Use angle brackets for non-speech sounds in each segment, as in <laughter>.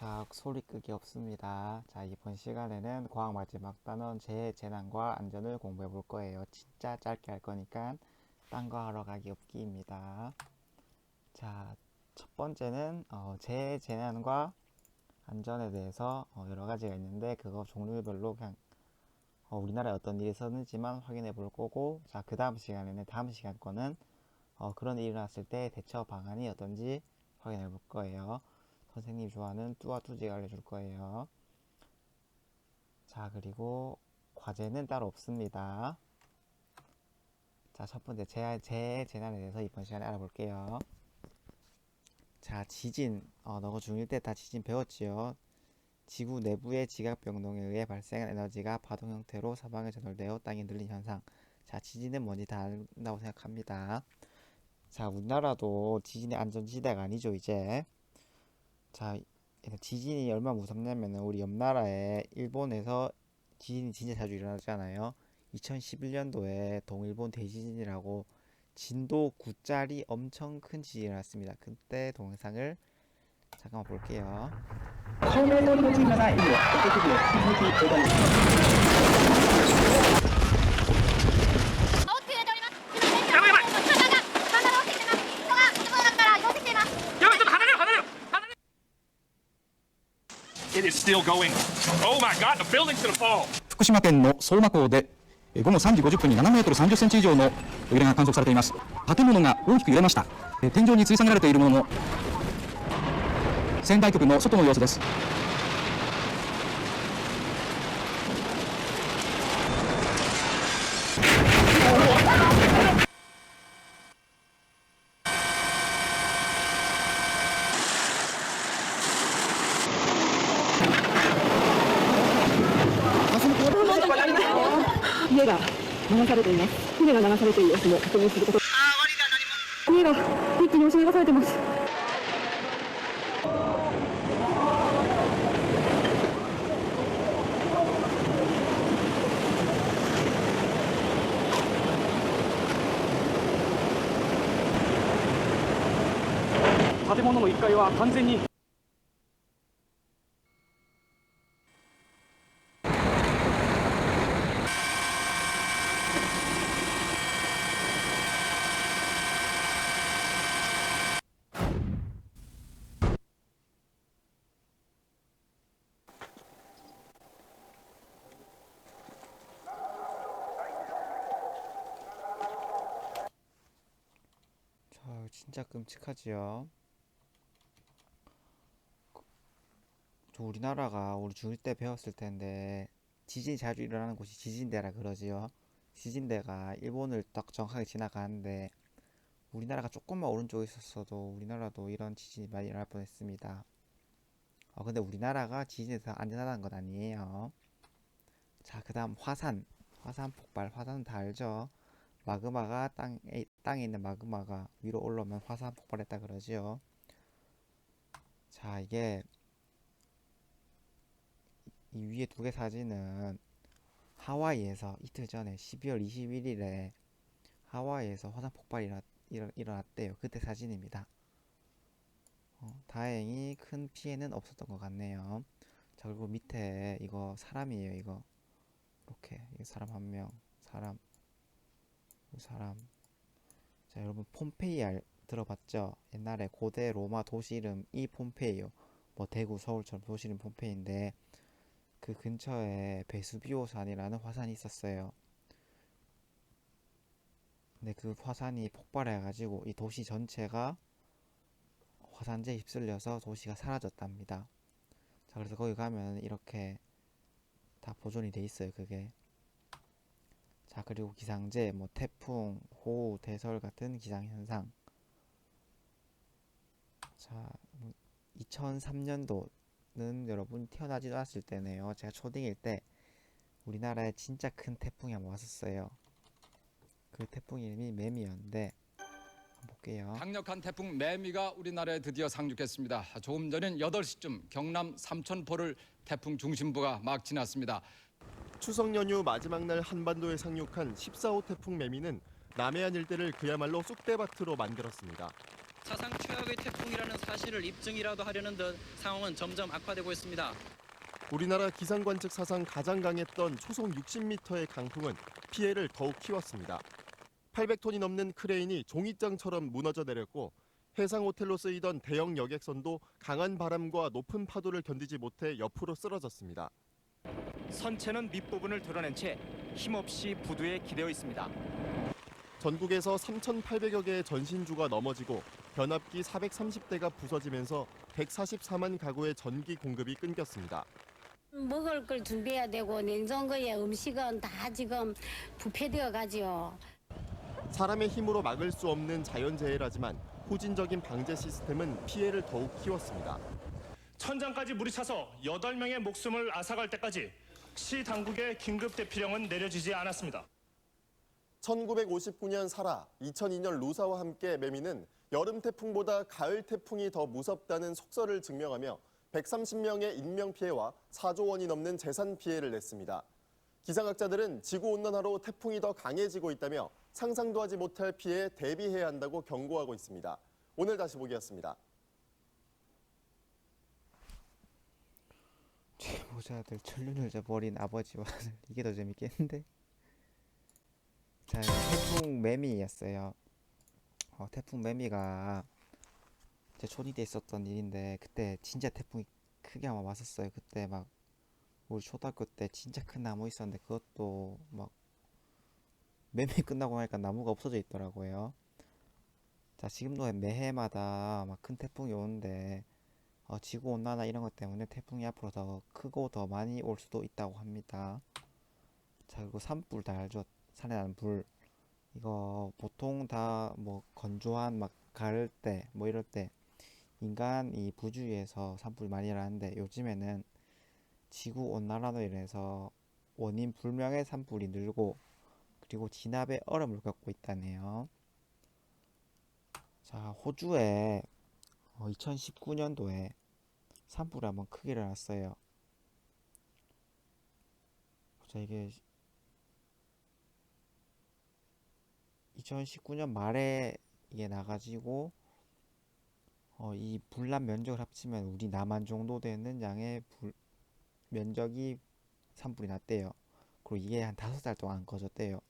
자, 소리 끄기 없습니다. 자, 이번 시간에는 과학 마지막 단원 재재난과 안전을 공부해 볼 거예요. 진짜 짧게 할 거니까 딴 거 하러 가기 없기입니다. 자, 첫 번째는 어, 재재난과 안전에 대해서 어, 여러 가지가 있는데 그거 종류별로 그냥 어, 우리나라에 어떤 일이 있었는지만 확인해 볼 거고 자, 그 다음 시간에는 다음 시간 거는 어, 그런 일이 일어났을 때 대처 방안이 어떤지 확인해 볼 거예요. 선생님이 좋아하는 뚜와 뚜지가 알려줄 거예요. 자, 그리고 과제는 따로 없습니다. 자, 첫 번째 재, 재, 재난에 대해서 이번 시간에 알아볼게요. 자, 지진. 어, 너가 중1 때 다 지진 배웠지요? 지구 내부의 지각 변동에 의해 발생한 에너지가 파동 형태로 사방에 전달되어 땅에 늘린 현상. 자, 지진은 뭔지 다 안다고 생각합니다. 자, 우리나라도 지진의 안전지대가 아니죠, 이제. 자, 지진이 얼마나 무섭냐면은 우리 옆 나라에 일본에서 지진이 진짜 자주 일어나잖아요. 2011년도에 동일본 대지진이라고 진도 9짜리 엄청 큰 지진이 일어났습니다. 그때 동영상을 잠깐만 볼게요. It is still going. Oh my god, the building's gonna fall. 福島県の相馬港で午後3時50分に7メートル30センチ以上の揺れが観測されています建物が大きく揺れました天井に吊り下げられているものの仙台局の外の様子です家が流されています。船が流されている様子も確認すること。家が一気に押し流されてます。建物の1階は完全に 진짜 끔찍하지요. 그- 저 우리나라가 우리 중1 때 배웠을 텐데 지진이 자주 일어나는 곳이 지진대라 그러지요. 지진대가 일본을 딱 정확하게 지나가는데 우리나라가 조금만 오른쪽에 있었어도 우리나라도 이런 지진이 많이 일어날 뻔했습니다. 어, 근데 우리나라가 지진에서 안전하다는 건 아니에요. 자, 그 다음 화산. 화산 폭발. 화산은 다 알죠? 마그마가 땅에, 땅에 있는 마그마가 위로 올라오면 화산 폭발했다 그러지요. 자, 이게 이 위에 두 개 사진은 하와이에서 이틀 전에 12월 21일에 하와이에서 화산 폭발이 일어, 일어, 일어났대요. 그때 사진입니다. 어, 다행히 큰 피해는 없었던 것 같네요. 자, 그리고 밑에 이거 사람이에요. 이거 이렇게 이 사람 한 명, 사람 이 사람. 자, 여러분 폼페이 알, 들어봤죠? 옛날에 고대 로마 도시 이름이 폼페이요. 뭐 대구, 서울처럼 도시 이름 폼페이인데 그 근처에 베수비오산이라는 화산이 있었어요. 근데 그 화산이 폭발해가지고 이 도시 전체가 화산재에 휩쓸려서 도시가 사라졌답니다. 자, 그래서 거기 가면 이렇게 다 보존이 돼 있어요, 그게. 자, 그리고 기상재, 뭐 태풍, 호우, 대설 같은 기상 현상. 자, 2003년도는 여러분 태어나지도 않았을 때네요. 제가 초딩일 때 우리나라에 진짜 큰 태풍이 한번 왔었어요. 그 태풍 이름이 매미였는데 한번 볼게요. 강력한 태풍 매미가 우리나라에 드디어 상륙했습니다. 조금 전인 8시쯤 경남 삼천포를 태풍 중심부가 막 지났습니다. 추석 연휴 마지막 날 한반도에 상륙한 14호 태풍 매미는 남해안 일대를 그야말로 쑥대밭으로 만들었습니다. 사상 최악의 태풍이라는 사실을 입증이라도 하려는 듯 상황은 점점 악화되고 있습니다. 우리나라 기상 관측 사상 가장 강했던 초속 60m의 강풍은 피해를 더욱 키웠습니다. 800톤이 넘는 크레인이 종이장처럼 무너져 내렸고 해상 호텔로 쓰이던 대형 여객선도 강한 바람과 높은 파도를 견디지 못해 옆으로 쓰러졌습니다. 선체는 밑부분을 드러낸 채 힘없이 부두에 기대어 있습니다. 전국에서 3,800여 개의 전신주가 넘어지고 변압기 430대가 부서지면서 144만 가구의 전기 공급이 끊겼습니다. 먹을 걸 준비해야 되고 냉장고에 음식은 다 지금 부패되어 가지요. 사람의 힘으로 막을 수 없는 자연재해라지만 후진적인 방제 시스템은 피해를 더욱 키웠습니다. 천장까지 물이 차서 8명의 목숨을 앗아갈 때까지 시 당국의 긴급 대피령은 내려지지 않았습니다. 1959년 사라, 2002년 루사와 함께 매미는 여름 태풍보다 가을 태풍이 더 무섭다는 속설을 증명하며 130명의 인명 피해와 4조 원이 넘는 재산 피해를 냈습니다. 기상학자들은 지구 온난화로 태풍이 더 강해지고 있다며 상상도 하지 못할 피해에 대비해야 한다고 경고하고 있습니다. 오늘 다시 보기였습니다. 제보자들 천륜을 버린 아버지와 아들 <laughs> 이게 더 재밌겠는데. 자 태풍 매미였어요. 어, 태풍 매미가 제 초딩 때 있었던 일인데 그때 진짜 태풍이 크게 아마 왔었어요. 그때 막 우리 초등학교 때 진짜 큰 나무 있었는데 그것도 막 매미 끝나고 나니까 나무가 없어져 있더라고요. 자 지금도 매해마다 막 큰 태풍이 오는데 어, 지구 온난화 이런 것 때문에 태풍이 앞으로 더 크고 더 많이 올 수도 있다고 합니다. 자 그리고 산불 다 알죠? 산에 나는 불 이거 보통 다 뭐 건조한 막 가을 때 뭐 이럴 때 인간 이 부주의에서 산불이 많이 일어나는데 요즘에는 지구 온난화로 인해서 원인 불명의 산불이 늘고 그리고 진압의 어려움을 겪고 있다네요. 자 호주에 2019년도에 산불이 한번 크게 일어났어요. 자, 이게 2019년 말에 이게 나가지고 어, 이 불난 면적을 합치면 우리 남한 정도 되는 양의 불, 면적이 산불이 났대요. 그리고 이게 한 다섯 달 동안 안 꺼졌대요.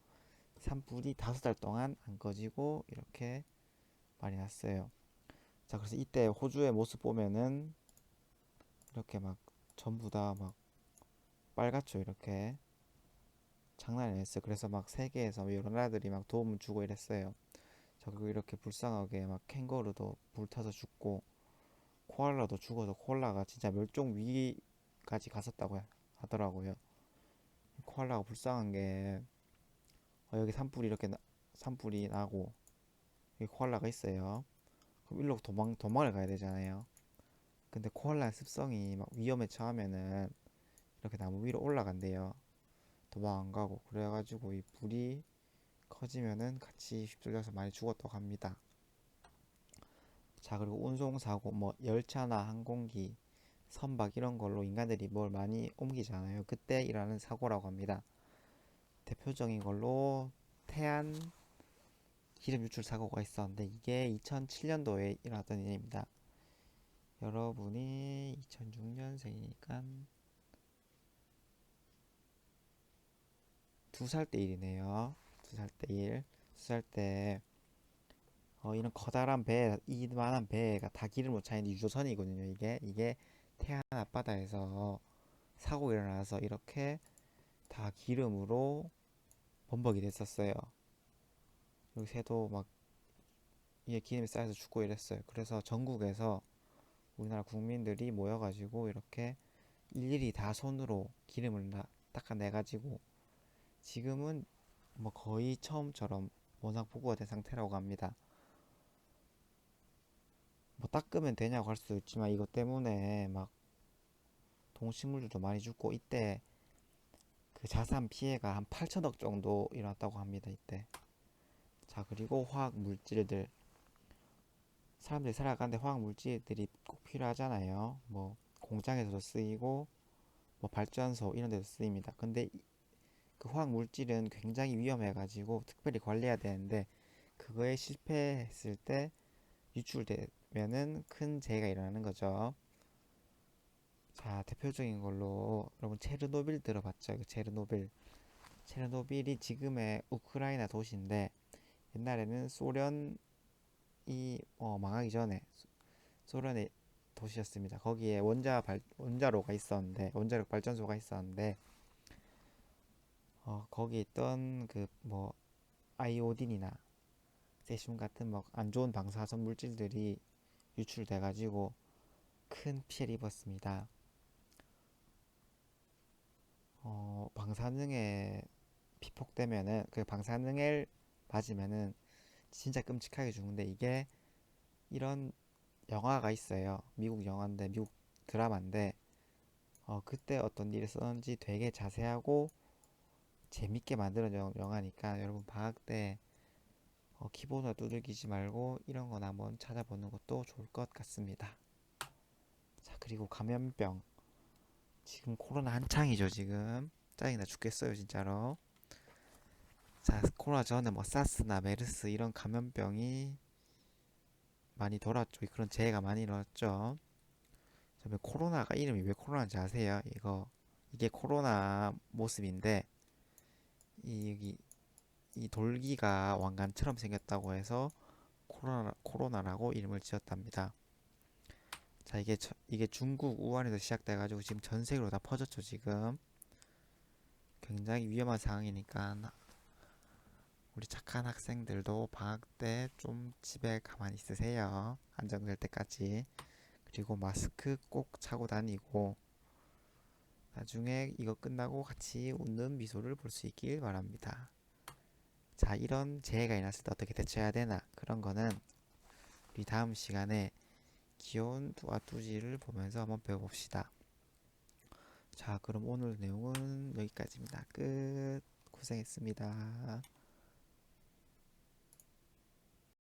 산불이 다섯 달 동안 안 꺼지고 이렇게 많이 났어요. 자, 그래서 이때 호주의 모습 보면은 이렇게 막 전부 다 막 빨갛죠, 이렇게. 장난이 아니었어요. 그래서 막 세계에서 여러 나라들이 막 도움을 주고 이랬어요. 자, 그리고 이렇게 불쌍하게 막 캥거루도 불타서 죽고 코알라도 죽어서 코알라가 진짜 멸종 위기까지 갔었다고 하- 하더라고요. 코알라가 불쌍한 게 어, 여기 산불이 이렇게 나- 산불이 나고 여기 코알라가 있어요. 그럼 일로 도망 도망을 가야 되잖아요. 근데 코알라의 습성이 막 위험에 처하면은 이렇게 나무 위로 올라간대요. 도망 안 가고 그래가지고 이 불이 커지면은 같이 휩쓸려서 많이 죽었다고 합니다. 자 그리고 운송 사고 뭐 열차나 항공기, 선박 이런 걸로 인간들이 뭘 많이 옮기잖아요. 그때 일어나는 사고라고 합니다. 대표적인 걸로 태안 기름 유출 사고가 있었는데 이게 2007년도에 일어났던 일입니다. 여러분이 2006년생이니까 두 살 때 일이네요. 두 살 때 일. 두 살 때 어, 이런 커다란 배, 이만한 배가 다 길을 못 차는데 유조선이거든요. 이게 이게 태안 앞바다에서 사고 일어나서 이렇게 다 기름으로 범벅이 됐었어요. 여기 새도 막 이게 기름이 쌓여서 죽고 이랬어요. 그래서 전국에서 우리나라 국민들이 모여가지고 이렇게 일일이 다 손으로 기름을 나- 닦아내가지고 지금은 뭐 거의 처음처럼 원상 복구가 된 상태라고 합니다. 뭐 닦으면 되냐고 할 수도 있지만 이것 때문에 막 동식물들도 많이 죽고 이때 그 자산 피해가 한 8천억 정도 일어났다고 합니다. 이때. 자 그리고 화학 물질들 사람들이 살아가는데 화학 물질들이 꼭 필요하잖아요. 뭐 공장에서도 쓰이고 뭐 발전소 이런 데도 쓰입니다. 근데 이- 그 화학 물질은 굉장히 위험해가지고 특별히 관리해야 되는데 그거에 실패했을 때 유출되면은 큰 재해가 일어나는 거죠. 자, 대표적인 걸로 여러분 체르노빌 들어봤죠? 그 체르노빌. 체르노빌이 지금의 우크라이나 도시인데 옛날에는 소련 이 어, 망하기 전에 소- 소련의 도시였습니다. 거기에 원자 발, 원자로가 있었는데 원자력 발전소가 있었는데 어, 거기 있던 그 뭐 아이오딘이나 세슘 같은 뭐 안 좋은 방사선 물질들이 유출돼 가지고 큰 피해를 입었습니다. 어, 방사능에 피폭되면은 그 방사능을 맞으면은 진짜 끔찍하게 죽는데 이게 이런 영화가 있어요. 미국 영화인데 미국 드라마인데 어, 그때 어떤 일이 있었는지 되게 자세하고 재밌게 만들어진 영화니까 여러분 방학 때 어, 키보드 두들기지 말고 이런 거나 한번 찾아보는 것도 좋을 것 같습니다. 자, 그리고 감염병. 지금 코로나 한창이죠, 지금. 짜증나 죽겠어요, 진짜로. 자, 코로나 전에 뭐 사스나 메르스 이런 감염병이 많이 돌았죠. 그런 재해가 많이 일어났죠. 코로나가 이름이 왜 코로나인지 아세요? 이거 이게 코로나 모습인데 이 여기 이 돌기가 왕관처럼 생겼다고 해서 코로나 코로나라고 이름을 지었답니다. 자 이게 저- 이게 중국 우한에서 시작돼 가지고 지금 전 세계로 다 퍼졌죠 지금 굉장히 위험한 상황이니까 나- 우리 착한 학생들도 방학 때 좀 집에 가만히 있으세요 안정될 때까지 그리고 마스크 꼭 차고 다니고 나중에 이거 끝나고 같이 웃는 미소를 볼 수 있길 바랍니다. 자, 이런 재해가 일어났을 때 어떻게 대처해야 되나 그런 거는 우리 다음 시간에 두와 두지를 보면서 한번 배워봅시다. 자, 그럼 오늘 내용은 여기까지입니다. 끝. 고생했습니다.